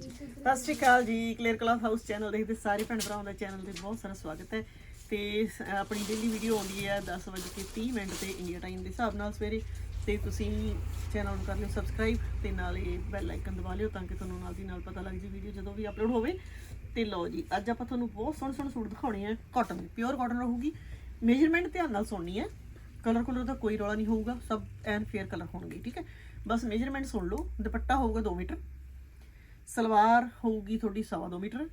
ਸਤਿ ਸ਼੍ਰੀ ਅਕਾਲ ਜੀ clear class house channel ਦੇਖਦੇ ਸਾਰੇ ਭੈਣ ਭਰਾਵਾਂ ਦਾ ਚੈਨਲ ਤੇ ਬਹੁਤ ਸਾਰਾ ਸਵਾਗਤ ਹੈ। ਤੇ ਆਪਣੀ ਡੇਲੀ ਵੀਡੀਓ ਆਉਂਦੀ ਹੈ 10:30 ਮਿੰਟ ਤੇ ਇੰਡੀਆ ਟਾਈਮ ਦੇ ਹਿਸਾਬ ਨਾਲ ਸਵੇਰੇ। ਤੇ ਤੁਸੀਂ ਚੈਨਲ ਨੂੰ ਕਰ ਲਿਓ ਸਬਸਕ੍ਰਾਈਬ ਤੇ ਨਾਲੇ ਬੈਲ ਆਈਕਨ ਦਬਾ ਲਿਓ ਤਾਂ ਕਿ ਤੁਹਾਨੂੰ ਨਾਲ ਦੀ ਨਾਲ ਪਤਾ ਲੱਗ ਜੀ ਵੀਡੀਓ ਜਦੋਂ ਵੀ ਅਪਲੋਡ ਹੋਵੇ। ਤੇ ਲਓ ਜੀ, ਅੱਜ ਆਪਾਂ ਤੁਹਾਨੂੰ ਬਹੁਤ ਸੋਹਣੇ ਸੋਹਣੇ ਸੂਟ ਦਿਖਾਉਣੇ ਆ। ਕਾਟਨ ਦੇ ਪਿਓਰ ਕਾਟਨ ਰਹੂਗੀ। ਮੇਜਰਮੈਂਟ ਧਿਆਨ ਨਾਲ ਸੁਣਨੀ ਹੈ। ਕਲਰ ਕਲਰ ਦਾ ਕੋਈ ਰੌਲਾ ਨਹੀਂ ਹੋਊਗਾ, ਸਭ ਐਨ ਫੇਅਰ ਕਲਰ ਹੋਣਗੇ, ਠੀਕ ਹੈ? ਬਸ ਮੇਜਰਮੈਂਟ ਸੁਣ ਲਓ, ਦੁਪੱਟਾ ਹੋਊਗਾ 2 ਮੀਟਰ। ਸਲਵਾਰ ਹੋਊਗੀ ਤੁਹਾਡੀ 2.5 ਮੀਟਰ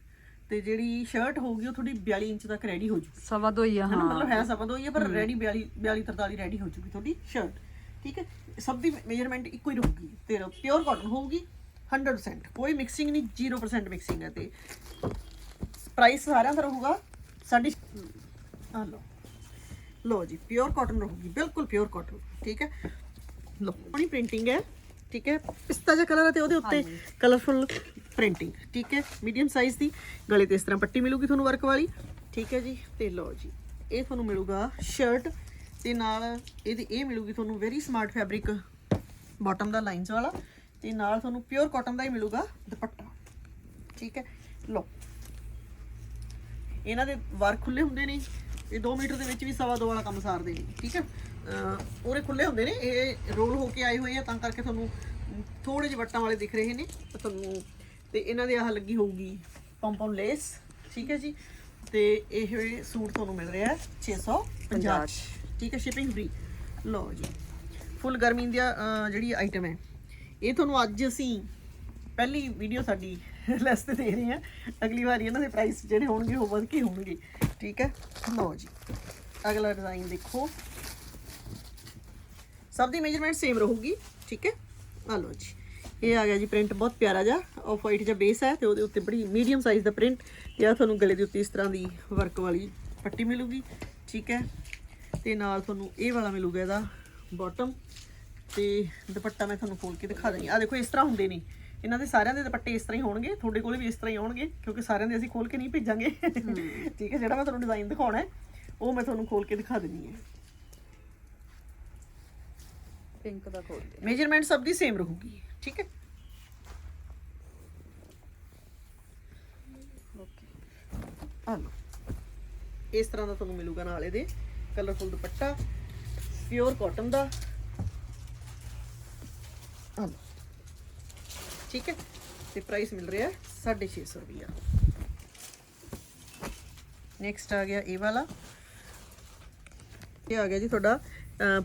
ਤੇ ਜਿਹੜੀ ਸ਼ਰਟ ਹੋਊਗੀ ਉਹ ਤੁਹਾਡੀ 42 ਇੰਚ ਤੱਕ ਰੈਡੀ ਹੋ ਜੂਗੀ। ਸਵਾ ਦੋ ਹੀ ਆ ਹਨਾ? ਹਾਂ ਮਤਲਬ ਹੈ ਸਵਾ ਦੋ ਹੀ ਹੈ ਪਰ ਰੈਡੀ 42 42 43 ਰੈਡੀ ਹੋ ਜੂਗੀ ਤੁਹਾਡੀ ਸ਼ਰਟ ਠੀਕ ਹੈ? ਸਭ ਦੀ ਮੇਜਰਮੈਂਟ ਇੱਕੋ ਹੀ ਰਹੂਗੀ। ਤੇ ਪਿਓਰ ਕਾਟਨ ਹੋਊਗੀ 100% ਕੋਈ ਮਿਕਸਿੰਗ ਨਹੀਂ 0% ਮਿਕਸਿੰਗ ਹੈ ਤੇ ਪ੍ਰਾਈਸ ਸਾਰਿਆਂ ਦਾ ਰਹੂਗਾ ਸਾਡੀ ਆ ਲਓ। ਲਓ ਜੀ ਪਿਓਰ ਕਾਟਨ ਰਹੂਗੀ ਬਿਲਕੁਲ ਪਿਓਰ ਕਾਟਨ ਠੀਕ ਹੈ? ਲਓ ਆਪਣੀ ਪ੍ਰਿੰਟਿੰਗ ਹੈ ਠੀਕ ਹੈ? ਪਿਸਤਾ ਜਿਹਾ ਕਲਰ ਹੈ ਤੇ ਉਹਦੇ ਉੱਤੇ ਕਲਰਫੁਲ ਪ੍ਰਿੰਟਿੰਗ ਠੀਕ ਹੈ? ਮੀਡੀਅਮ ਸਾਈਜ਼ ਦੀ। ਗਲੇ ਤੇ ਇਸ ਤਰ੍ਹਾਂ ਪੱਟੀ ਮਿਲੂਗੀ ਤੁਹਾਨੂੰ ਵਰਕ ਵਾਲੀ। ਠੀਕ ਹੈ ਜੀ? ਤੇ ਲਓ ਜੀ, ਇਹ ਤੁਹਾਨੂੰ ਮਿਲੂਗਾ ਸ਼ਰਟ ਤੇ ਨਾਲ ਇਹਦੀ ਇਹ ਮਿਲੂਗੀ ਤੁਹਾਨੂੰ ਵੈਰੀ ਸਮਾਰਟ ਫੈਬਰਿਕ ਬਾਟਮ ਦਾ ਲਾਈਨਸ ਵਾਲਾ। ਤੇ ਨਾਲ ਤੁਹਾਨੂੰ ਪਿਓਰ ਕਾਟਨ ਦਾ ਹੀ ਮਿਲੂਗਾ ਦੁਪੱਟਾ। ਠੀਕ ਹੈ? ਲਓ। ਇਹਨਾਂ ਦੇ ਵਾਰ ਖੁੱਲੇ ਹੁੰਦੇ ਨੇ। ਇਹ 2 ਮੀਟਰ ਦੇ ਵਿੱਚ ਵੀ ਸਵਾ ਦੋ ਵਾਲਾ ਕੰਮ ਸਾਰਦੇ ਨੇ। ਠੀਕ ਹੈ? ਅਹ ਉਹਦੇ ਖੁੱਲੇ ਹੁੰਦੇ ਨੇ। ਇਹ ਰੋਲ ਹੋ ਕੇ ਆਏ ਹੋਏ ਆ, ਤਾਂ ਕਰਕੇ ਤੁਹਾਨੂੰ ਥੋੜੇ ਜਿਹੇ ਵੱਟਾਂ ਵਾਲੇ ਦਿਖ ਰਹੇ ਨੇ। ਤਾਂ ਤੁਹਾਨੂੰ ਤੇ ਇਹਨਾਂ ਦੇ ਆਹ ਲੱਗੀ ਹੋਊਗੀ ਪੰਪਮ ਲੇਸ ਠੀਕ ਹੈ ਜੀ? ਤੇ ਇਹ ਸੂਟ ਤੁਹਾਨੂੰ ਮਿਲ ਰਿਹਾ ਹੈ 650 'ਚ। ਠੀਕ ਹੈ ਸ਼ਿਪਿੰਗ ਫ੍ਰੀ ਲਓ ਜੀ। ਫੁੱਲ ਗਰਮੀ ਦੀ ਜਿਹੜੀ ਆਈਟਮ ਹੈ। ਇਹ ਤੁਹਾਨੂੰ ਅੱਜ ਅਸੀਂ ਪਹਿਲੀ ਵੀਡੀਓ ਸਾਡੀ ਲੈਸ ਤੇ ਦੇ ਰਹੇ ਹਾਂ। ਅਗਲੀ ਵਾਰੀ ਇਹਨਾਂ ਦੇ ਪ੍ਰਾਈਸ ਜਿਹੜੇ ਹੋਣਗੇ ਉਹ ਵੱਧ ਕੇ ਹੋਣਗੇ। ਠੀਕ ਹੈ? ਲਓ ਜੀ। ਅਗਲਾ ਡਿਜ਼ਾਈਨ ਦੇਖੋ। ਸਭ ਦੀ ਮੇਜਰਮੈਂਟ ਸੇਮ ਰਹੂਗੀ। ਠੀਕ ਹੈ? ਆ ਲਓ ਜੀ। ਇਹ ਆ ਗਿਆ ਜੀ ਪ੍ਰਿੰਟ ਬਹੁਤ ਪਿਆਰਾ ਜਿਹਾ। ਆਫ ਵਾਈਟ ਜਿਹਾ ਬੇਸ ਹੈ ਤੇ ਉਹਦੇ ਉੱਤੇ ਬੜੀ ਮੀਡੀਅਮ ਸਾਈਜ਼ ਦਾ ਪ੍ਰਿੰਟ ਤੇ ਆ ਤੁਹਾਨੂੰ ਗਲੇ ਦੇ ਉੱਤੇ ਇਸ ਤਰ੍ਹਾਂ ਦੀ ਵਰਕ ਵਾਲੀ ਪੱਟੀ ਮਿਲੂਗੀ ਠੀਕ ਹੈ? ਤੇ ਨਾਲ ਤੁਹਾਨੂੰ ਇਹ ਵਾਲਾ ਮਿਲੂਗਾ ਇਹਦਾ ਬਾਟਮ ਤੇ ਦੁਪੱਟਾ ਮੈਂ ਤੁਹਾਨੂੰ ਖੋਲ ਕੇ ਦਿਖਾ ਦਿੰਦੀ ਆ ਦੇਖੋ ਇਸ ਤਰ੍ਹਾਂ ਹੁੰਦੇ ਨੇ। ਇਹਨਾਂ ਦੇ ਸਾਰਿਆਂ ਦੇ ਦੁਪੱਟੇ ਇਸ ਤਰ੍ਹਾਂ ਹੀ ਹੋਣਗੇ ਤੁਹਾਡੇ ਕੋਲ ਵੀ ਇਸ ਤਰ੍ਹਾਂ ਹੀ ਆਉਣਗੇ ਕਿਉਂਕਿ ਸਾਰਿਆਂ ਦੇ ਅਸੀਂ ਖੋਲ ਕੇ ਨਹੀਂ ਭੇਜਾਂਗੇ। ਠੀਕ ਹੈ ਜਿਹੜਾ ਮੈਂ ਤੁਹਾਨੂੰ ਡਿਜ਼ਾਈਨ ਦਿਖਾਉਣਾ ਹੈ ਉਹ ਮੈਂ ਤੁਹਾਨੂੰ ਖੋਲ ਕੇ ਦਿਖਾ ਦਿੰਦੀ ਹਾਂ। ਪਿੰਕ ਦਾ ਖੋਲ ਦੇ ਮੇਜਰਮੈਂਟ ਸਭ ਦੀ ਸੇਮ ਰਹੂਗੀ। ਠੀਕ ਹੈ? ਓਕੇ। ਆ ਲਓ। ਇਸ ਤਰ੍ਹਾਂ ਦਾ ਤੁਹਾਨੂੰ ਮਿਲੂਗਾ ਨਾਲ ਇਹਦੇ ਕਲਰਫੁਲ ਦੁਪੱਟਾ ਪਿਓਰ ਕਾਟਨ ਦਾ। ਠੀਕ ਹੈ? ਤੇ ਪ੍ਰਾਈਸ ਮਿਲ ਰਿਹਾ 650 ਰੁਪਿਆ ਨੈਕਸਟ ਆ ਗਿਆ ਇਹ ਵਾਲਾ। ਇਹ ਆ ਗਿਆ ਜੀ ਤੁਹਾਡਾ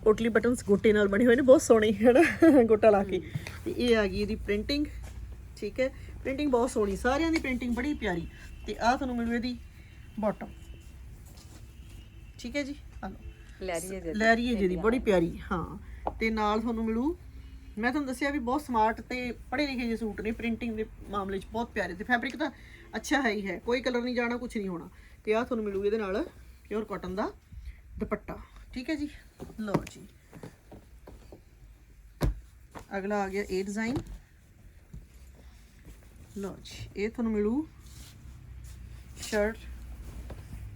ਪੋਟਲੀ ਬਟਨਸ ਗੋਟੇ ਨਾਲ ਬਣੇ ਹੋਏ ਨੇ ਬਹੁਤ ਸੋਹਣੇ ਹੈ ਨਾ ਗੋਟਾ ਲਾ ਕੇ। ਤੇ ਇਹ ਆ ਗਈ ਇਹਦੀ ਪ੍ਰਿੰਟਿੰਗ ਠੀਕ ਹੈ? ਪ੍ਰਿੰਟਿੰਗ ਬਹੁਤ ਸੋਹਣੀ ਸਾਰਿਆਂ ਦੀ ਪ੍ਰਿੰਟਿੰਗ ਬੜੀ ਪਿਆਰੀ। ਤੇ ਆ ਤੁਹਾਨੂੰ ਮਿਲੂ ਇਹਦੀ ਬਾਟਮ ਠੀਕ ਹੈ ਜੀ? ਆ ਲਓ। ਲੈਰੀਏ ਦੇ ਲੈਰੀਏ ਜੀ ਦੀ ਬੜੀ ਪਿਆਰੀ ਹਾਂ। ਤੇ ਨਾਲ ਤੁਹਾਨੂੰ ਮਿਲੂ ਮੈਂ ਤੁਹਾਨੂੰ ਦੱਸਿਆ ਵੀ ਬਹੁਤ ਸਮਾਰਟ ਤੇ ਪੜ੍ਹੇ ਲਿਖੇ ਜਿਹੇ ਸੂਟ ਨੇ ਪ੍ਰਿੰਟਿੰਗ ਦੇ ਮਾਮਲੇ 'ਚ ਬਹੁਤ ਪਿਆਰੇ। ਤੇ ਫੈਬਰਿਕ ਤਾਂ ਅੱਛਾ ਹੈ ਹੀ ਹੈ ਕੋਈ ਕਲਰ ਨਹੀਂ ਜਾਣਾ ਕੁਝ ਨਹੀਂ ਹੋਣਾ। ਤੇ ਆ ਤੁਹਾਨੂੰ ਮਿਲੂ ਇਹਦੇ ਨਾਲ ਪਿਓਰ ਕਾਟਨ ਦਾ ਦੁਪੱਟਾ। ਠੀਕ ਹੈ ਜੀ? ਲਓ ਜੀ। ਅਗਲਾ ਆ ਗਿਆ ਇਹ ਡਿਜ਼ਾਈਨ ਲਓ ਜੀ, ਇਹ ਤੁਹਾਨੂੰ ਮਿਲੂ ਸ਼ਰਟ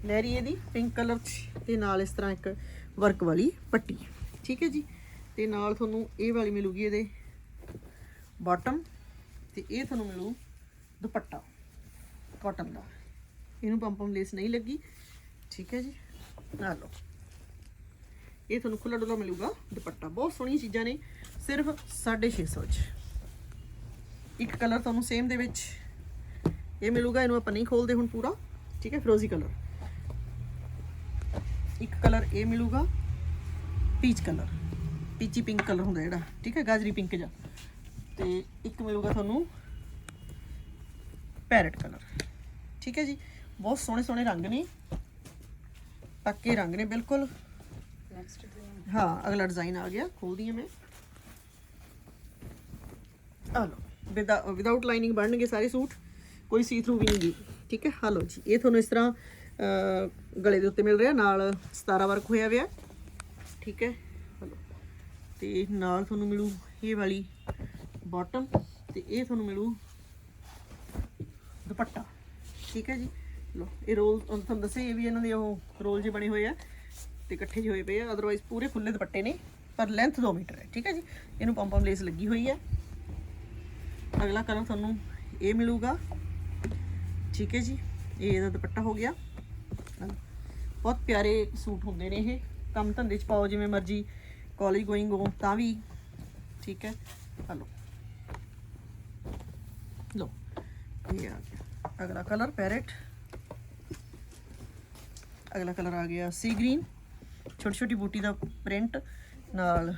ਲਹਿਰੀ ਇਹਦੀ ਪਿੰਕ ਕਲਰ ਚ, ਤੇ ਨਾਲ ਇਸ ਤਰ੍ਹਾਂ ਇੱਕ ਵਰਕ ਵਾਲੀ ਪੱਟੀ। ਠੀਕ ਹੈ ਜੀ? ਤੇ ਨਾਲ ਤੁਹਾਨੂੰ ਇਹ ਵਾਲੀ ਮਿਲੂਗੀ ਇਹਦੇ ਬਾਟਮ ਤੇ ਇਹ ਤੁਹਾਨੂੰ ਮਿਲੂ ਦੁਪੱਟਾ ਕਾਟਨ ਦਾ। ਇਹਨੂੰ ਪੰਪਮ ਲੇਸ ਨਹੀਂ ਲੱਗੀ। ਠੀਕ ਹੈ ਜੀ? ਆ ਲਓ। ਇਹ ਤੁਹਾਨੂੰ ਖੁੱਲਾ ਡੁੱਲਾ ਮਿਲੂਗਾ ਦੁਪੱਟਾ। ਬਹੁਤ ਸੋਹਣੀਆਂ ਚੀਜ਼ਾਂ ਨੇ। ਸਿਰਫ 650 ਚ। ਇੱਕ ਕਲਰ ਤੁਹਾਨੂੰ ਸੇਮ ਦੇ ਵਿੱਚ ਇਹ ਮਿਲੂਗਾ ਇਹਨੂੰ ਆਪਾਂ ਨਹੀਂ ਖੋਲਦੇ ਹੁਣ ਪੂਰਾ ਠੀਕ ਹੈ ਫਿਰੋਜ਼ੀ ਕਲਰ। ਇੱਕ ਕਲਰ ਇਹ ਮਿਲੂਗਾ peach colour. Peachy pink colour ਹੁੰਦਾ ਜਿਹੜਾ ਠੀਕ ਹੈ ਗਾਜਰੀ ਪਿੰਕ ਜਿਹਾ। ਤੇ ਇੱਕ ਮਿਲੂਗਾ ਤੁਹਾਨੂੰ ਪੈਰਟ ਕਲਰ। ਠੀਕ ਹੈ ਜੀ ਬਹੁਤ ਸੋਹਣੇ ਸੋਹਣੇ ਰੰਗ ਨੇ। ਪੱਕੇ ਰੰਗ ਨੇ ਬਿਲਕੁਲ। ਨੈਕਸਟ ਹਾਂ ਅਗਲਾ ਡਿਜ਼ਾਈਨ ਆ ਗਿਆ ਖੋਲਦੀ ਹਾਂ ਮੈਂ। ਆ ਲਓ ਵਿਦਆਊਟ ਲਾਈਨਿੰਗ ਬਣਨਗੇ ਸਾਰੇ ਸੂਟ, ਕੋਈ ਸੀ ਥਰੂ ਵੀ ਨਹੀਂ ਗੀ ਠੀਕ ਹੈ? ਆ ਲਓ ਜੀ, ਇਹ ਤੁਹਾਨੂੰ ਇਸ ਤਰ੍ਹਾਂ ਗਲੇ ਦੇ ਉੱਤੇ ਮਿਲ ਰਿਹਾ, ਨਾਲ 17 ਵਰਕ ਹੋਇਆ ਹੋਇਆ ਠੀਕ ਹੈ? ਆ ਤੇ ਨਾਲ ਤੁਹਾਨੂੰ ਮਿਲੂ ਇਹ ਵਾਲੀ ਬਾਟਮ ਤੇ ਇਹ ਤੁਹਾਨੂੰ ਮਿਲੂ ਦੁਪੱਟਾ, ਠੀਕ ਹੈ ਜੀ? ਲੋ ਇਹ ਰੋਲ ਤੁਹਾਨੂੰ ਦੱਸੇ ਇਹ ਵੀ ਇਹਨਾਂ ਦੇ ਉਹ ਰੋਲ ਜੇ ਬਣੇ ਹੋਏ ਆ, ਤੇ ਇਕੱਠੇ ਜਿਹੇ ਹੋਏ ਪਏ ਆ ਅਦਰਵਾਈਜ਼ ਪੂਰੇ ਖੁੱਲੇ ਦੁਪੱਟੇ ਨੇ, ਪਰ ਲੈਂਥ 2 ਮੀਟਰ ਹੈ, ਠੀਕ ਹੈ ਜੀ? ਇਹਨੂੰ ਪੰਪਮ ਲੇਸ ਲੱਗੀ ਹੋਈ ਹੈ ਅਗਲਾ ਕਲਰ ਤੁਹਾਨੂੰ ਇਹ ਮਿਲੂਗਾ। ਠੀਕ ਹੈ ਜੀ, ਇਹ ਇਹਦਾ ਦੁਪੱਟਾ ਹੋ ਗਿਆ। ਬਹੁਤ ਪਿਆਰੇ ਸੂਟ ਹੁੰਦੇ ਨੇ ਇਹ। ਕੰਮ ਧੰਦੇ ਚ ਪਾਓ, ਜਿਵੇਂ ਮਰਜ਼ੀ ਕਾਲਜ ਗੋਇੰਗ ਹੋ, ਤਾਂ ਵੀ। ਠੀਕ ਹੈ, ਹਲੋ। ਲੋ ਇਹ ਆ ਗਿਆ। ਅਗਲਾ ਕਲਰ ਪੈਰਟ ਅਗਲਾ ਕਲਰ ਆ ਗਿਆ ਸੀ ਗ੍ਰੀਨ ਛੋਟੀ ਛੋਟੀ ਬੂਟੀ ਦਾ ਪ੍ਰਿੰਟ ਨਾਲ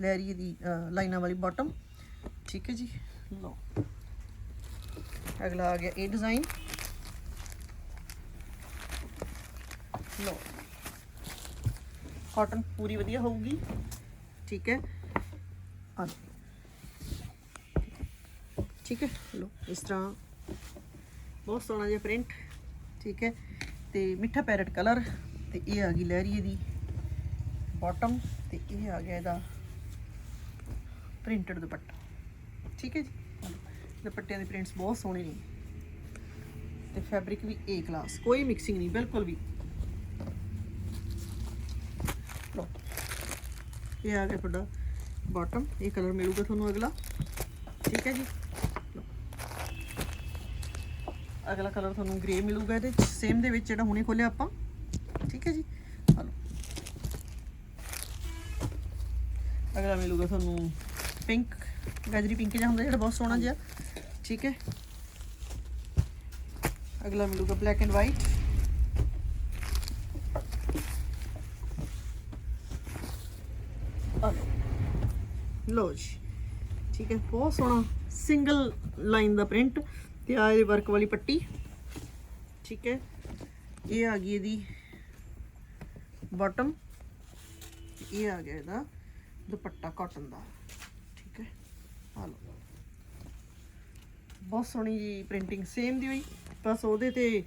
ਲੈਰੀ ਦੀ ਲਾਈਨਾਂ ਵਾਲੀ ਬਾਟਮ ਠੀਕ ਹੈ ਜੀ। ਲੋ ਅਗਲਾ ਆ ਗਿਆ ਇਹ ਡਿਜ਼ਾਈਨ ਲਓ। ਕਾਟਨ ਪੂਰੀ ਵਧੀਆ ਹੋਊਗੀ। ਠੀਕ ਹੈ। ਆ ਠੀਕ ਹੈ। ਲੋ ਇਸ ਤਰ੍ਹਾਂ ਬਹੁਤ ਸੋਹਣਾ ਜਿਹਾ ਪ੍ਰਿੰਟ ਠੀਕ ਹੈ। ਤੇ ਮਿੱਠਾ ਪੈਰਟ ਕਲਰ ਤੇ ਇਹ ਆ ਗਈ ਲਹਿਰੀਏ ਦੀ ਬਾਟਮ ਤੇ ਇਹ ਆ ਗਿਆ ਇਹਦਾ ਪ੍ਰਿੰਟਡ ਦੁਪੱਟਾ। ਠੀਕ ਹੈ ਜੀ? ਦੁਪੱਟਿਆਂ ਦੇ ਪ੍ਰਿੰਟਸ ਬਹੁਤ ਸੋਹਣੇ ਨੇ। ਤੇ ਫੈਬਰਿਕ ਵੀ ਏ ਕਲਾਸ ਕੋਈ ਮਿਕਸਿੰਗ ਨਹੀਂ, ਬਿਲਕੁਲ ਵੀ। ਲਓ, ਇਹ ਆ ਗਿਆ ਤੁਹਾਡਾ ਬਾਟਮ ਇਹ ਕਲਰ ਮਿਲੂਗਾ ਤੁਹਾਨੂੰ ਅਗਲਾ। ਠੀਕ ਹੈ ਜੀ? ਅਗਲਾ ਕਲਰ ਤੁਹਾਨੂੰ ਗ੍ਰੇ ਮਿਲੂਗਾ ਇਹਦੇ ਸੇਮ ਦੇ ਵਿੱਚ ਜਿਹੜਾ ਹੁਣੇ ਖੋਲਿਆ ਆਪਾਂ। ਠੀਕ ਹੈ ਜੀ? ਆ ਅਗਲਾ ਮਿਲੂਗਾ ਤੁਹਾਨੂੰ ਪਿੰਕ ਗਾਜਰੀ ਪਿੰਕ ਜਿਹਾ ਹੁੰਦਾ ਜਿਹੜਾ ਬਹੁਤ ਸੋਹਣਾ ਜਿਹਾ। ਠੀਕ ਹੈ। ਅਗਲਾ ਮਿਲੂਗਾ ਬਲੈਕ ਐਂਡ ਵਾਈਟ ਲੋ ਜੀ। ਠੀਕ ਹੈ, ਬਹੁਤ ਸੋਹਣਾ ਸਿੰਗਲ ਲਾਈਨ ਦਾ ਪ੍ਰਿੰਟ ਤੇ ਆ ਇਹ ਵਰਕ ਵਾਲੀ ਪੱਟੀ। ਠੀਕ ਹੈ। ਇਹ ਆ ਗਈ ਇਹਦੀ ਬਾਟਮ ਇਹ ਆ ਗਿਆ ਇਹਦਾ ਦੁਪੱਟਾ ਕਾਟਨ ਦਾ। ਆ ਲਓ। ਬਹੁਤ ਸੋਹਣੀ ਜੀ ਪ੍ਰਿੰਟਿੰਗ ਸੇਮ ਦੀ ਹੋਈ। ਬਸ ਉਹਦੇ ਤੇ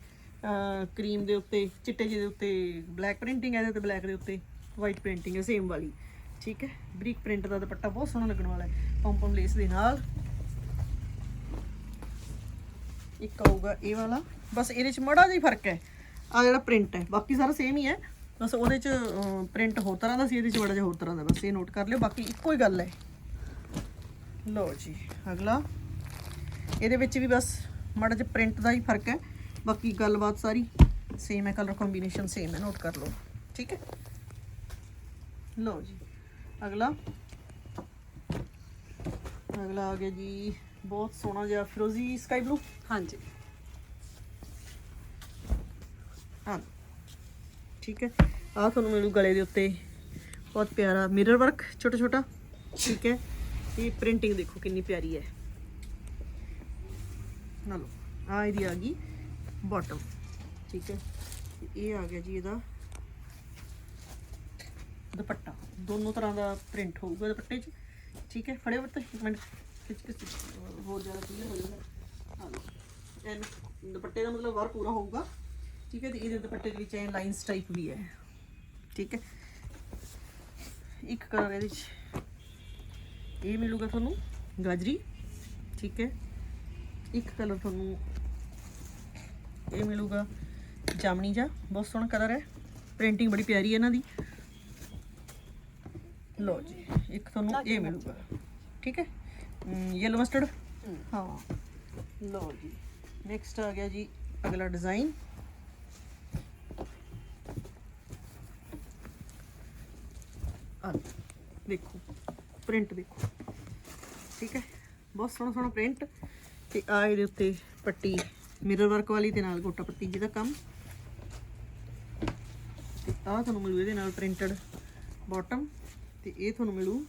ਕਰੀਮ ਦੇ ਉੱਤੇ, ਚਿੱਟੇ ਜਿਹੇ ਦੇ ਉੱਤੇ ਬਲੈਕ ਪ੍ਰਿੰਟਿੰਗ ਹੈ, ਇਹਦੇ ਤੇ ਬਲੈਕ ਦੇ ਉੱਤੇ ਵਾਈਟ ਪ੍ਰਿੰਟਿੰਗ ਹੈ ਸੇਮ ਵਾਲੀ। ਠੀਕ ਹੈ? ਬਰੀਕ ਪ੍ਰਿੰਟ ਦਾ ਦੁਪੱਟਾ ਬਹੁਤ ਸੋਹਣਾ ਲੱਗਣ ਵਾਲਾ ਹੈ। ਪੌਮ ਲੇਸ ਦੇ ਨਾਲ। ਇੱਕ ਆਊਗਾ ਇਹ ਵਾਲਾ। ਬਸ ਇਹਦੇ ਚ ਮੜਾ ਜਿਹਾ ਫ਼ਰਕ ਹੈ। ਆ ਜਿਹੜਾ ਪ੍ਰਿੰਟ ਹੈ, ਬਾਕੀ ਸਾਰਾ ਸੇਮ ਹੀ ਹੈ। ਬਸ ਉਹਦੇ ਚ ਪ੍ਰਿੰਟ ਹੋਰ ਤਰ੍ਹਾਂ ਦਾ ਸੀ, ਇਹਦੇ ਚ ਮੜਾ ਜਿਹਾ ਹੋਰ ਤਰ੍ਹਾਂ ਦਾ। ਬਸ ਇਹ ਨੋਟ ਕਰ ਲਿਓ, ਬਾਕੀ ਇੱਕੋ ਹੀ ਗੱਲ ਹੈ। ਲਓ ਜੀ ਅਗਲਾ। ਇਹਦੇ ਵਿੱਚ ਵੀ ਬਸ ਮਾੜਾ ਜਿਹਾ ਪ੍ਰਿੰਟ ਦਾ ਹੀ ਫ਼ਰਕ ਹੈ। ਬਾਕੀ ਗੱਲਬਾਤ ਸਾਰੀ ਸੇਮ ਹੈ ਕਲਰ ਕੰਬੀਨੇਸ਼ਨ ਸੇਮ ਹੈ ਨੋਟ ਕਰ ਲਓ। ਠੀਕ ਹੈ? ਲਓ ਜੀ ਅਗਲਾ। ਅਗਲਾ ਆ ਗਿਆ ਜੀ ਬਹੁਤ ਸੋਹਣਾ ਜਿਹਾ ਫਿਰੋਜ਼ੀ ਸਕਾਈ ਬਲੂ ਹਾਂਜੀ। ਹਾਂ। ਠੀਕ ਹੈ? ਆ ਤੁਹਾਨੂੰ ਮਿਲੂ ਗਲੇ ਦੇ ਉੱਤੇ। ਬਹੁਤ ਪਿਆਰਾ ਮਿਰਰ ਵਰਕ ਛੋਟਾ ਛੋਟਾ ਠੀਕ ਹੈ? ਇਹ ਪ੍ਰਿੰਟਿੰਗ ਦੇਖੋ ਕਿੰਨੀ ਪਿਆਰੀ ਹੈ। ਨਾ ਲਓ ਆ ਇਹਦੀ ਆ ਗਈ ਬਾਟਮ ਠੀਕ ਹੈ? ਇਹ ਆ ਗਿਆ ਜੀ ਇਹਦਾ ਦੁਪੱਟਾ। ਦੋਨੋਂ ਤਰ੍ਹਾਂ ਦਾ ਪ੍ਰਿੰਟ ਹੋਊਗਾ ਦੁਪੱਟੇ 'ਚ, ਠੀਕ ਹੈ? ਫੜਿਓ ਬੱਤੇ ਇੱਕ ਮਿੰਟ। ਖਿੱਚ ਖਿੱਚ ਹੋਰ ਜ਼ਿਆਦਾ ਕਲੀਅਰ ਹੋ ਜਾਊਗਾ ਆ ਲਓ, ਐਨ ਦੁਪੱਟੇ ਦਾ ਮਤਲਬ ਵਰ ਪੂਰਾ ਹੋਊਗਾ, ਠੀਕ ਹੈ? ਤੇ ਇਹਦੇ ਦੁਪੱਟੇ ਦੇ ਵਿੱਚ ਐ ਲਾਈਨਸ ਟਾਈਪ ਵੀ ਹੈ, ਠੀਕ ਹੈ? ਇੱਕ ਕਲਰ ਇਹਦੇ ਵਿੱਚ ਇਹ ਮਿਲੂਗਾ ਤੁਹਾਨੂੰ ਗਾਜਰੀ ਠੀਕ ਹੈ। ਇੱਕ ਕਲਰ ਤੁਹਾਨੂੰ ਇਹ ਮਿਲੂਗਾ ਜਾਮਣੀ ਜਾ ਬਹੁਤ ਸੋਹਣਾ ਕਲਰ ਹੈ। ਪ੍ਰਿੰਟਿੰਗ ਬੜੀ ਪਿਆਰੀ ਹੈ ਇਹਨਾਂ ਦੀ। ਲਓ ਜੀ ਇੱਕ ਤੁਹਾਨੂੰ ਇਹ ਮਿਲੂਗਾ ਠੀਕ ਹੈ। ਯੈਲੋ ਮਸਟਰਡ ਹਾਂ। ਲਓ ਜੀ ਨੈਕਸਟ ਆ ਗਿਆ ਜੀ ਅਗਲਾ ਡਿਜ਼ਾਈਨ ਆ ਦੇਖੋ। ਪ੍ਰਿੰਟ ਦੇਖੋ। ਠੀਕ ਹੈ? ਬਹੁਤ ਸੋਹਣਾ ਸੋਹਣਾ ਪ੍ਰਿੰਟ ਤੇ ਆ ਇਹਦੇ ਉੱਤੇ ਪੱਟੀ ਮਿਰਰ ਵਰਕ ਵਾਲੀ ਤੇ ਨਾਲ ਗੋਟਾ ਪੱਟੀ ਜਿਹਦਾ ਕੰਮ। ਤੇ ਆ ਤੁਹਾਨੂੰ ਮਿਲੂ ਇਹਦੇ ਨਾਲ ਪ੍ਰਿੰਟਡ ਬਾਟਮ ਤੇ ਇਹ ਤੁਹਾਨੂੰ ਮਿਲੂ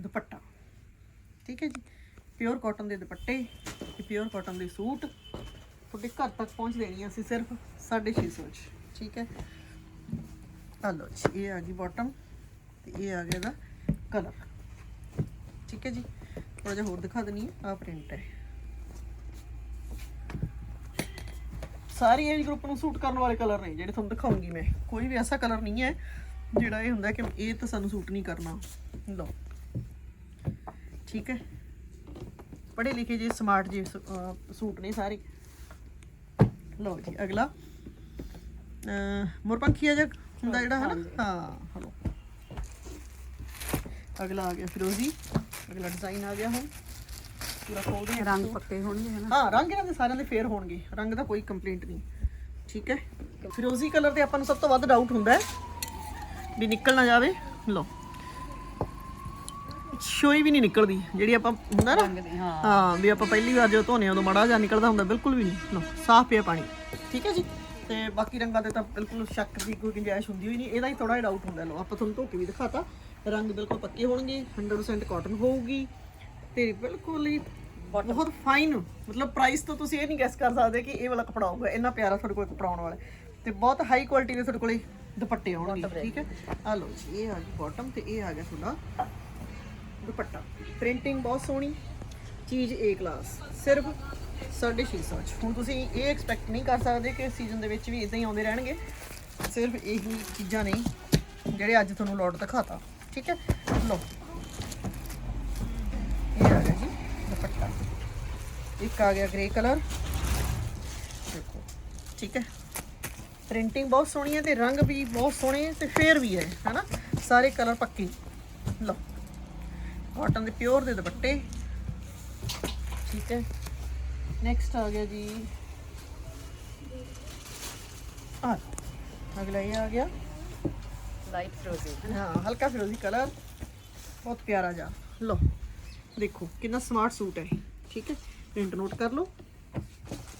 ਦੁਪੱਟਾ। ਠੀਕ ਹੈ ਜੀ? ਪਿਓਰ ਕਾਟਨ ਦੇ ਦੁਪੱਟੇ ਤੇ ਪਿਓਰ ਕਾਟਨ ਦੇ ਸੂਟ ਤੁਹਾਡੇ ਘਰ ਤੱਕ ਪਹੁੰਚ ਦੇਣੀ ਆ ਅਸੀਂ ਸਿਰਫ 650 ਚ। ਠੀਕ ਹੈ? ਆ ਲਓ ਜੀ, ਇਹ ਆ ਗਈ ਬਾਟਮ ਤੇ ਇਹ ਆ ਗਿਆ ਇਹਦਾ ਕਲਰ। ਠੀਕ ਹੈ ਜੀ? ਥੋੜਾ ਜਿਹਾ ਹੋਰ ਦਿਖਾ ਦਨੀ ਆ ਪ੍ਰਿੰਟ ਹੈ। ਸਾਰੀ ਏਜ ਗਰੁੱਪ ਨੂੰ ਸੂਟ ਕਰਨ ਵਾਲੇ ਕਲਰ ਨੇ ਜਿਹੜੇ ਤੁਹਾਨੂੰ ਦਿਖਾਉਂਗੀ ਮੈਂ। ਕੋਈ ਵੀ ਐਸਾ ਕਲਰ ਨਹੀਂ ਹੈ ਜਿਹੜਾ ਇਹ ਹੁੰਦਾ ਕਿ ਇਹ ਤਾਂ ਸਾਨੂੰ ਸੂਟ ਨਹੀਂ ਕਰਨਾ। ਲਓ। ਠੀਕ ਹੈ? ਪੜ੍ਹੇ ਲਿਖੇ ਜੇ ਸਮਾਰਟ ਜੇ ਸੂਟ ਨੇ ਸਾਰੇ। ਲਓ ਜੀ ਅਗਲਾ। ਮੁਰਪੰਖੀਆ ਜਿਹਾ ਹੁੰਦਾ ਜਿਹੜਾ ਹੈ ਨਾ ਹਾਂ ਹਲੋ। ਅਗਲਾ ਆ ਗਿਆ ਫਿਰੋਜ਼ੀ ਅਗਲਾ ਡਿਜ਼ਾਈਨ ਆ ਗਿਆ ਹੁਣ। ਪੂਰਾ ਖੋਲਦੇ ਹਾਂ ਰੰਗ ਪੱਕੇ ਹੋਣਗੇ ਹਨਾ ਹਾਂ ਰੰਗ ਇਹਨਾਂ ਦੇ ਸਾਰਿਆਂ ਦੇ ਫੇਰ ਹੋਣਗੇ। ਰੰਗ ਦਾ ਕੋਈ ਕੰਪਲੇਂਟ ਨਹੀਂ। ਠੀਕ ਹੈ? ਫਿਰੋਜ਼ੀ ਕਲਰ ਤੇ ਆਪਾਂ ਨੂੰ ਸਭ ਤੋਂ ਵੱਧ ਡਾਊਟ ਹੁੰਦਾ ਹੈ ਵੀ ਨਿਕਲ ਨਾ ਜਾਵੇ। ਲਓ। ਸ਼ੋਈ ਵੀ ਨਹੀਂ ਨਿਕਲਦੀ। ਜਿਹੜੀ ਆਪਾਂ ਹੁੰਦਾ ਨਾ ਦੇ ਹਾਂ। ਵੀ ਆਪਾਂ ਪਹਿਲੀ ਵਾਰ ਜਦੋਂ ਧੋਨੇ ਉਦੋਂ ਮਾੜਾ ਜਿਹਾ ਨਿਕਲਦਾ ਹੁੰਦਾ ਬਿਲਕੁਲ ਵੀ ਨਹੀਂ। ਲਓ ਸਾਫ਼ ਪਿਆ ਪਾਣੀ। ਠੀਕ ਹੈ ਜੀ? ਤੇ ਬਾਕੀ ਰੰਗਾਂ ਤੇ ਤਾਂ ਬਿਲਕੁਲ ਸ਼ੱਕ ਦੀ ਕੋਈ ਗੁੰਜਾਇਸ਼ ਹੁੰਦੀ ਹੋਈ ਨਹੀਂ। ਇਹਦਾ ਹੀ ਥੋੜਾ ਜਿਹਾ ਡਾਊਟ ਹੁੰਦਾ। ਲਓ ਆਪਾਂ ਤੁਹਾਨੂੰ ਧੋ ਕੇ ਵੀ ਦਿਖਾਤਾ। ਰੰਗ ਬਿਲਕੁਲ ਪੱਕੇ ਹੋਣਗੇ 100% ਕਾਟਨ ਹੋਊਗੀ ਤੇ ਬਿਲਕੁਲ ਹੀ ਬਹੁਤ ਫਾਈਨ ਮਤਲਬ ਪ੍ਰਾਈਸ ਤੋਂ ਤੁਸੀਂ ਇਹ ਨਹੀਂ ਗੈਸ ਕਰ ਸਕਦੇ ਕਿ ਇਹ ਵਾਲਾ ਕਪੜਾ ਹੋਊਗਾ ਇੰਨਾ ਪਿਆਰਾ ਤੁਹਾਡੇ ਕੋਲ ਕਪੜਾ ਆਉਣ ਵਾਲਾ। ਤੇ ਬਹੁਤ ਹਾਈ ਕੁਆਲਿਟੀ ਦੇ ਤੁਹਾਡੇ ਕੋਲੇ ਦੁਪੱਟੇ ਆਉਣਗੇ ਠੀਕ ਹੈ? ਆ ਲਓ ਜੀ ਇਹ ਆ ਗਈ ਬਾਟਮ ਤੇ ਇਹ ਆ ਗਿਆ ਤੁਹਾਡਾ ਦੁਪੱਟਾ। ਪ੍ਰਿੰਟਿੰਗ ਬਹੁਤ ਸੋਹਣੀ ਚੀਜ਼ ਏ ਕਲਾਸ ਸਿਰਫ 650 ਚ। ਹੁਣ ਤੁਸੀਂ ਇਹ ਐਕਸਪੈਕਟ ਨਹੀਂ ਕਰ ਸਕਦੇ ਕਿ ਸੀਜ਼ਨ ਦੇ ਵਿੱਚ ਵੀ ਇਦਾਂ ਹੀ ਆਉਂਦੇ ਰਹਿਣਗੇ। ਸਿਰਫ ਇਹੀ ਚੀਜ਼ਾਂ ਨੇ ਜਿਹੜੇ ਅੱਜ ਤੁਹਾਨੂੰ ਲੋਟ ਦਿਖਾਤਾ। ਠੀਕ ਹੈ? ਲਓ। ਇਹ ਆ ਗਿਆ ਜੀ, ਦੁਪੱਟਾ। ਇੱਕ ਆ ਗਿਆ ਗ੍ਰੇ ਕਲਰ ਦੇਖੋ, ਠੀਕ ਹੈ? ਪ੍ਰਿੰਟਿੰਗ ਬਹੁਤ ਸੋਹਣੀ ਹੈ ਤੇ ਰੰਗ ਵੀ ਬਹੁਤ ਸੋਹਣੇ ਤੇ ਫੇਅਰ ਵੀ ਹੈ ਹਨਾ ਸਾਰੇ ਕਲਰ ਪੱਕੇ। ਲਓ। ਕਾਟਨ ਦੇ ਪਿਓਰ ਦੇ ਦੁਪੱਟੇ। ਠੀਕ ਹੈ? ਨੈਕਸਟ ਆ ਗਿਆ ਜੀ। ਆ ਅਗਲਾ ਇਹ ਆ ਗਿਆ। ਲਾਈਟ ਫਰੋਜ਼ੀ ਹਾਂ ਹਲਕਾ ਫਿਰੋਜ਼ੀ ਕਲਰ ਬਹੁਤ ਪਿਆਰਾ ਜਾ ਲਓ ਦੇਖੋ ਕਿੰਨਾ ਸਮਾਰਟ ਸੂਟ ਹੈ ਠੀਕ ਹੈ? ਪ੍ਰਿੰਟ ਨੋਟ ਕਰ ਲਓ।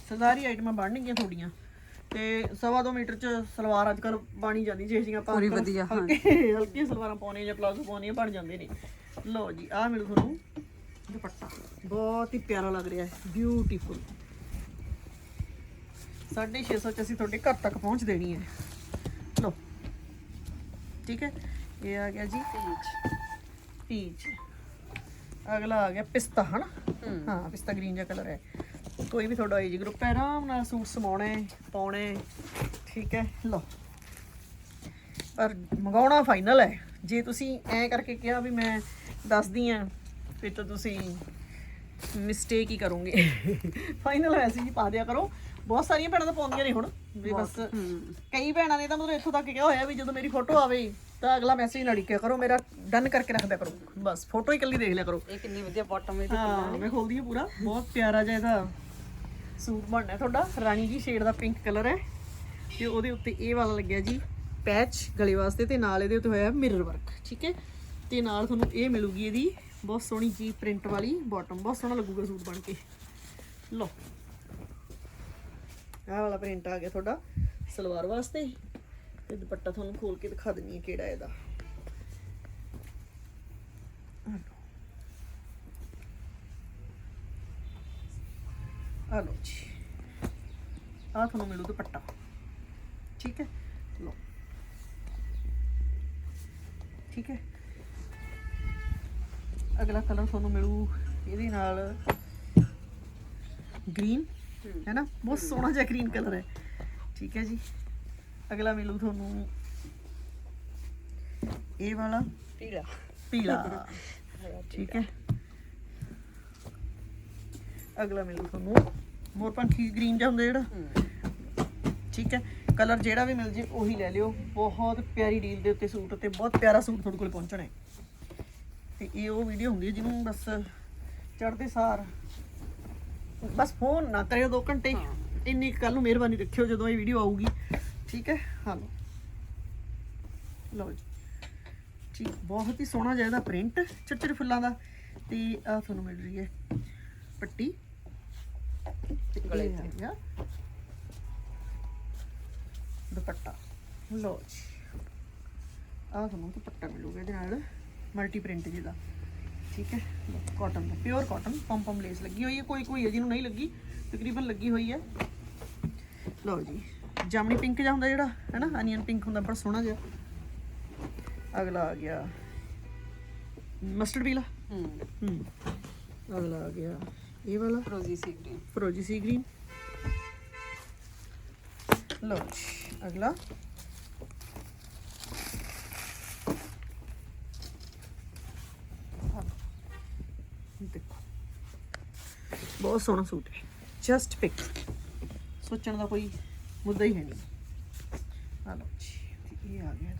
ਸਰਦਾਰੀ ਆਈਟਮਾਂ ਬਣਨਗੀਆਂ ਤੁਹਾਡੀਆਂ। ਤੇ ਸਵਾ ਦੋ ਮੀਟਰ ਚ ਸਲਵਾਰ ਅੱਜ ਕੱਲ ਬਣੀ ਜਾਂਦੀ ਜੇ ਜਿਹੀਆਂ ਆਪਾਂ ਪੂਰੀ ਵਧੀਆ, ਹਾਂ। ਹਲਕੇ ਹਲਕੀਆਂ ਸਲਵਾਰਾਂ ਪਾਉਣੀਆਂ ਜਾਂ ਪਲਾਜ਼ੋ ਪਾਉਣੀਆਂ ਬਣ ਜਾਂਦੇ ਨੇ। ਲਓ ਜੀ ਆਹ ਮਿਲੂ ਤੁਹਾਨੂੰ ਦੁਪੱਟਾ। ਬਹੁਤ ਹੀ ਪਿਆਰਾ ਲੱਗ ਰਿਹਾ ਹੈ। ਬਿਊਟੀਫੁਲ 650 ਚ ਅਸੀਂ ਤੁਹਾਡੇ ਘਰ ਤੱਕ ਪਹੁੰਚ ਦੇਣੀ ਹੈ। ਠੀਕ ਹੈ? ਇਹ ਆ ਗਿਆ ਜੀ ਪੀਚ ਪੀਚ ਅਗਲਾ ਆ ਗਿਆ ਪਿਸਤਾ ਹਨਾ? ਹਾਂ। ਪਿਸਤਾ ਗ੍ਰੀਨ ਜਿਹਾ ਕਲਰ ਹੈ। ਕੋਈ ਵੀ ਤੁਹਾਡਾ ਏਜ ਗਰੁੱਪ ਹੈ ਆਰਾਮ ਨਾਲ ਸੂਟ ਸਮਾਉਣਾ ਹੈ ਪਾਉਣਾ ਹੈ ਠੀਕ ਹੈ? ਲਓ। ਪਰ ਮੰਗਾਉਣਾ ਫਾਈਨਲ ਹੈ। ਜੇ ਤੁਸੀਂ ਐ ਕਰਕੇ ਕਿਹਾ ਵੀ ਮੈਂ ਦੱਸਦੀ ਆ ਫਿਰ ਤਾਂ ਤੁਸੀਂ ਮਿਸਟੇਕ ਹੀ ਕਰੋਗੇ। ਫਾਈਨਲ ਹੋਇਆ ਸੀ ਜੀ ਪਾ ਦਿਆ ਕਰੋ। ਬਹੁਤ ਸਾਰੀਆਂ ਭੈਣਾਂ ਤਾਂ ਪਾਉਂਦੀਆਂ ਨੇ ਹੁਣ। ਵੀ ਬਸ ਕਈ ਭੈਣਾਂ ਨੇ ਤਾਂ ਮਤਲਬ ਇੱਥੋਂ ਤੱਕ ਕਿਹਾ ਹੋਇਆ ਵੀ ਜਦੋਂ ਮੇਰੀ ਫੋਟੋ ਆਵੇ ਤਾਂ ਅਗਲਾ ਮੈਸੇਜ ਨਾ ਲਿਖਿਆ ਕਰੋ ਮੇਰਾ ਡਨ ਕਰਕੇ ਰੱਖਦਿਆ ਕਰੋ। ਬਸ ਫੋਟੋ ਹੀ ਇਕੱਲੀ ਦੇਖ ਲਿਆ ਕਰੋ। ਇਹ ਕਿੰਨੀ ਵਧੀਆ ਬਾਟਮ ਇਹਦੀ ਹਾਂ ਮੈਂ ਖੋਲਦੀ ਹਾਂ ਪੂਰਾ। ਬਹੁਤ ਪਿਆਰਾ ਜਿਹਾ ਇਹਦਾ ਸੂਟ ਬਣਨਾ ਤੁਹਾਡਾ। ਰਾਣੀ ਜੀ ਸ਼ੇਡ ਦਾ ਪਿੰਕ ਕਲਰ ਹੈ। ਤੇ ਉਹਦੇ ਉੱਤੇ ਇਹ ਵਾਲਾ ਲੱਗਿਆ ਜੀ ਪੈਚ ਗਲੇ ਵਾਸਤੇ ਤੇ ਨਾਲ ਇਹਦੇ ਉੱਤੇ ਹੋਇਆ ਮਿਰਰ ਵਰਕ ਠੀਕ ਹੈ? ਤੇ ਨਾਲ ਤੁਹਾਨੂੰ ਇਹ ਮਿਲੂਗੀ ਇਹਦੀ ਬਹੁਤ ਸੋਹਣੀ ਜੀ ਪ੍ਰਿੰਟ ਵਾਲੀ ਬਾਟਮ ਬਹੁਤ ਸੋਹਣਾ ਲੱਗੂਗਾ ਸੂਟ ਬਣ ਕੇ। ਲਓ। ਆਹ ਵਾਲਾ ਪ੍ਰਿੰਟ ਆ ਗਿਆ ਤੁਹਾਡਾ ਸਲਵਾਰ ਵਾਸਤੇ। ਤੇ ਦੁਪੱਟਾ ਤੁਹਾਨੂੰ ਖੋਲ ਕੇ ਦਿਖਾ ਦਿੰਨੀ ਹੈ ਕਿਹੜਾ ਇਹਦਾ। ਆ ਲਓ। ਜੀ। ਆ ਤੁਹਾਨੂੰ ਮਿਲੂ ਦੁਪੱਟਾ। ਠੀਕ ਹੈ? ਲਓ। ਠੀਕ ਹੈ? ਅਗਲਾ ਕਲਰ ਤੁਹਾਨੂੰ ਮਿਲੂ ਇਹਦੇ ਨਾਲ ਗ੍ਰੀਨ ਹੈ ਨਾ? ਬਹੁਤ ਸੋਹਣਾ ਜਿਹਾ ਗ੍ਰੀਨ ਕਲਰ ਹੈ। ਠੀਕ ਹੈ ਜੀ। ਅਗਲਾ ਮਿਲੂ ਤੁਹਾਨੂੰ। ਇਹ ਵਾਲਾ? ਪੀਲਾ। ਪੀਲਾ। ਠੀਕ ਹੈ। ਅਗਲਾ ਮਿਲੂ ਤੁਹਾਨੂੰ। ਮੋਰਪੰਖੀ ਗ੍ਰੀਨ ਜਿਹਾ ਹੁੰਦਾ ਜਿਹੜਾ? ਠੀਕ ਹੈ। ਕਲਰ ਜਿਹੜਾ ਵੀ ਮਿਲ ਜੇ ਉਹੀ ਲੈ ਲਿਓ। ਬਹੁਤ ਪਿਆਰੀ ਡੀਲ ਦੇ ਉੱਤੇ ਸੂਟ ਤੇ ਬਹੁਤ ਪਿਆਰਾ ਸੂਟ ਤੁਹਾਡੇ ਕੋਲ ਪਹੁੰਚਣਾ ਹੈ। ਤੇ ਇਹ ਉਹ ਵੀਡੀਓ ਹੁੰਦੀ ਹੈ ਜਿਹਨੂੰ ਬਸ ਚੜ੍ਹਦੇ ਸਾਰ ਬਸ ਫੋਨ ਨਾ ਕਰਿਓ 2 ਘੰਟੇ ਇੰਨੀ ਕੱਲ ਨੂੰ ਮਿਹਰਬਾਨੀ ਰੱਖਿਓ ਜਦੋਂ ਇਹ ਵੀਡੀਓ ਆਊਗੀ। ਠੀਕ ਹੈ? ਹਾਂ। ਲਓ ਜੀ। ਠੀਕ ਬਹੁਤ ਹੀ ਸੋਹਣਾ ਜਿਹਾ ਇਹਦਾ ਪ੍ਰਿੰਟ ਛੋਟੇ ਫੁੱਲਾਂ ਦਾ। ਤੇ ਆ ਤੁਹਾਨੂੰ ਮਿਲ ਰਹੀ ਹੈ ਪੱਟੀ। ਗਲੇ ਦੁਪੱਟਾ। ਲਓ ਜੀ। ਆ ਤੁਹਾਨੂੰ ਦੁਪੱਟਾ ਮਿਲੂਗਾ ਇਹਦੇ ਨਾਲ। ਮਲਟੀ ਪ੍ਰਿੰਟ ਜਿਹਦਾ। ਠੀਕ ਹੈ? ਕਾਟਨ ਦਾ pure cotton pom pom lace ਲੱਗੀ ਹੋਈ ਹੈ ਕੋਈ ਕੋਈ ਹੈ ਜਿਹਨੂੰ ਨਹੀਂ ਲੱਗੀ ਤਕਰੀਬਨ ਲੱਗੀ ਹੋਈ ਹੈ। ਲਓ ਜੀ ਜਾਮਣੀ ਪਿੰਕ ਜਿਹਾ ਹੁੰਦਾ ਜਿਹੜਾ ਹੈ ਨਾ ਅਨੀਅਨ ਪਿੰਕ ਹੁੰਦਾ ਬੜਾ ਸੋਹਣਾ ਜਿਹਾ। ਅਗਲਾ ਆ ਗਿਆ ਮਸਟਰਡ ਪੀਲਾ ਹੂੰ। ਹੂੰ। ਅਗਲਾ ਆ ਗਿਆ ਇਹ ਵਾਲਾ। ਫਰੋਜ਼ੀ ਸੀ ਗ੍ਰੀਨ ਫਰੋਜੀ ਸੀ ਗ੍ਰੀਨ ਲਓ ਅਗਲਾ ਆਹ ਦੇਖੋ ਬਹੁਤ ਸੋਹਣਾ ਸੂਟ ਹੈ। ਜਸਟ ਪਿਕ ਸੋਚਣ ਦਾ ਕੋਈ ਮੁੱਦਾ ਹੀ ਹੈ ਨਹੀਂ। ਆ ਲਓ ਜੀ ਇਹ ਆ ਗਿਆ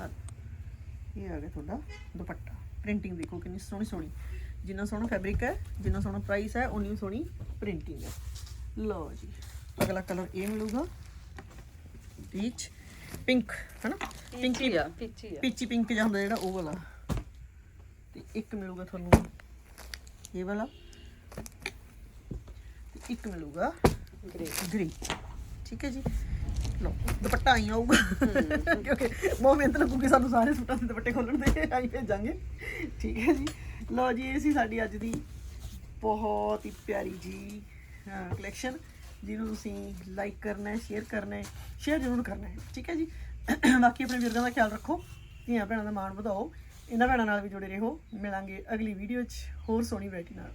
ਲਓ। ਇਹ ਆ ਗਿਆ ਤੁਹਾਡਾ ਦੁਪੱਟਾ। ਪ੍ਰਿੰਟਿੰਗ ਦੇਖੋ ਕਿੰਨੀ ਸੋਹਣੀ ਸੋਹਣੀ। ਜਿੰਨਾ ਸੋਹਣਾ ਫੈਬਰਿਕ ਹੈ ਜਿੰਨਾ ਸੋਹਣਾ ਪ੍ਰਾਈਸ ਹੈ ਉਨੀ ਸੋਹਣੀ ਪ੍ਰਿੰਟਿੰਗ ਹੈ। ਲਓ ਜੀ ਅਗਲਾ ਕਲਰ ਇਹ ਮਿਲੂਗਾ। ਪੀਚ ਪਿੰਕ ਹਨਾ? ਪਿੰਕੀ ਆ ਪਿੰਕੀ ਆ। ਪੀਚੀ ਪਿੰਕ ਜਿਹਾ ਹੁੰਦਾ ਜਿਹੜਾ ਉਹ ਵਾਲਾ। ਇੱਕ ਮਿਲੂਗਾ ਤੁਹਾਨੂੰ। ਇਹ ਵਾਲਾ। ਇੱਕ ਮਿਲੂਗਾ। ਗ੍ਰੇ ਗ੍ਰੇ ਠੀਕ ਹੈ ਜੀ। ਲਓ ਦੁਪੱਟਾ ਆਈ ਆਊਗਾ। ਕਿਉਂਕਿ ਬਹੁਤ ਮਿਹਨਤ ਲੱਗੂਗੀ ਸਾਨੂੰ ਸਾਰੇ ਸੂਟਾਂ ਦੇ ਦੁਪੱਟੇ ਖੋਲਣ ਦੇ। ਆਈ ਭੇਜਾਂਗੇ। ਠੀਕ ਹੈ ਜੀ। ਲਓ ਜੀ ਇਹ ਸੀ ਸਾਡੀ ਅੱਜ ਦੀ ਬਹੁਤ ਹੀ ਪਿਆਰੀ ਜੀ ਕਲੈਕਸ਼ਨ ਜਿਹਨੂੰ ਤੁਸੀਂ ਲਾਈਕ ਕਰਨਾ ਹੈ ਸ਼ੇਅਰ ਕਰਨਾ ਹੈ ਸ਼ੇਅਰ ਜ਼ਰੂਰ ਕਰਨਾ ਹੈ। ਠੀਕ ਹੈ ਜੀ। ਬਾਕੀ ਆਪਣੇ ਵੀਰਾਂ ਦਾ ਖਿਆਲ ਰੱਖੋ। ਧੀਆਂ ਭੈਣਾਂ ਦਾ ਮਾਣ ਵਧਾਓ। ਇਹਨਾਂ ਭੈਣਾਂ ਨਾਲ ਵੀ ਜੁੜੇ ਰਹੋ। ਮਿਲਾਂਗੇ ਅਗਲੀ ਵੀਡੀਓ 'ਚ ਹੋਰ ਸੋਹਣੀ ਵੈਰਾਈਟੀ ਨਾਲ।